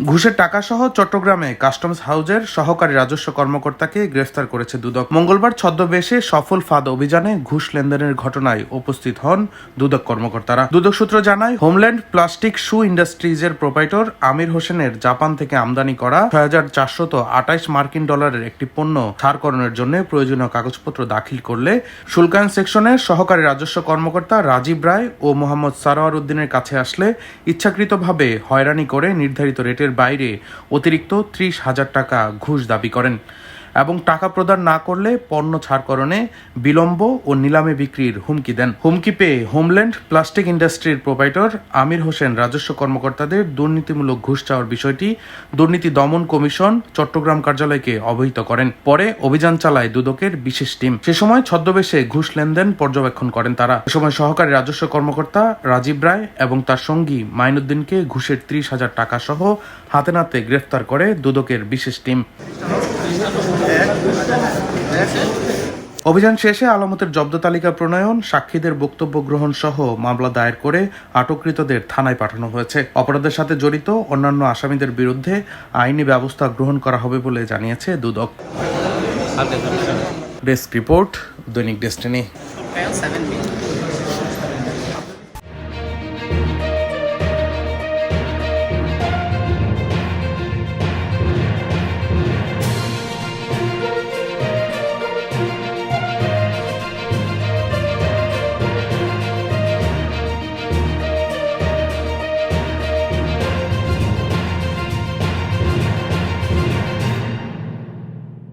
ঘুষের টাকা সহ চট্টগ্রামে কাস্টমস হাউজের সহকারী রাজস্ব কর্মকর্তাকে গ্রেফতার করেছে দুদক। মঙ্গলবার ছদ্মবেশে সফল ফাঁদ অভিযানে ঘুষ লেনদেনের ঘটনায় উপস্থিত হন দুদক কর্মকর্তারা। দুদক সূত্র জানায়, হোমল্যান্ড প্লাস্টিক শু ইন্ডাস্ট্রিজের প্রোপাইটর আমির হোসেনের জাপান থেকে আমদানি করা ছয় হাজার চারশত আঠাইশ মার্কিন ডলারের একটি পণ্য ছাড়করণের জন্য প্রয়োজনীয় কাগজপত্র দাখিল করলে শুল্কায়ন সেকশনের সহকারী রাজস্ব কর্মকর্তা রাজীব রায় ও মোহাম্মদ সারোয়ার উদ্দিনের কাছে আসলে ইচ্ছাকৃতভাবে হয়রানি করে নির্ধারিত রেটের বাইরে অতিরিক্ত ত্রিশ হাজার টাকা ঘুষ দাবি করেন। এবং টাকা প্রদান না করলে পণ্য ছাড়করণে বিলম্ব ও নিলামে বিক্রির হুমকি দেন। হুমকি পেয়ে হোমল্যান্ড প্লাস্টিক ইন্ডাস্ট্রির প্রোভাইডর আমির হোসেন রাজস্ব কর্মকর্তাদের দুর্নীতিমূলক ঘুষ চাওয়ার বিষয়টি দুর্নীতি দমন কমিশন চট্টগ্রাম কার্যালয়কে অবহিত করেন। পরে অভিযান চালায় দুদকের বিশেষ টিম। সে সময় ছদ্মবেশে ঘুষ লেনদেন পর্যবেক্ষণ করেন তারা। এ সময় সহকারী রাজস্ব কর্মকর্তা রাজীব রায় এবং তার সঙ্গী মাইনুদ্দিনকে ঘুষের ত্রিশ হাজার টাকা সহ হাতে নাতে গ্রেফতার করে দুদকের বিশেষ টিম। অভিযান শেষে আলামতের জব্দ তালিকা প্রণয়ন সাক্ষীদের বক্তব্য গ্রহণ সহ মামলা দায়ের করে আটককৃতদের থানায় পাঠানো হয়েছে। অপরাধের সাথে জড়িত অন্যান্য আসামিদের বিরুদ্ধে আইনি ব্যবস্থা গ্রহণ করা হবে বলে জানিয়েছে দুদক। ডেস্ক রিপোর্ট দৈনিক ডেস্টিনি। Fail 7 minutes.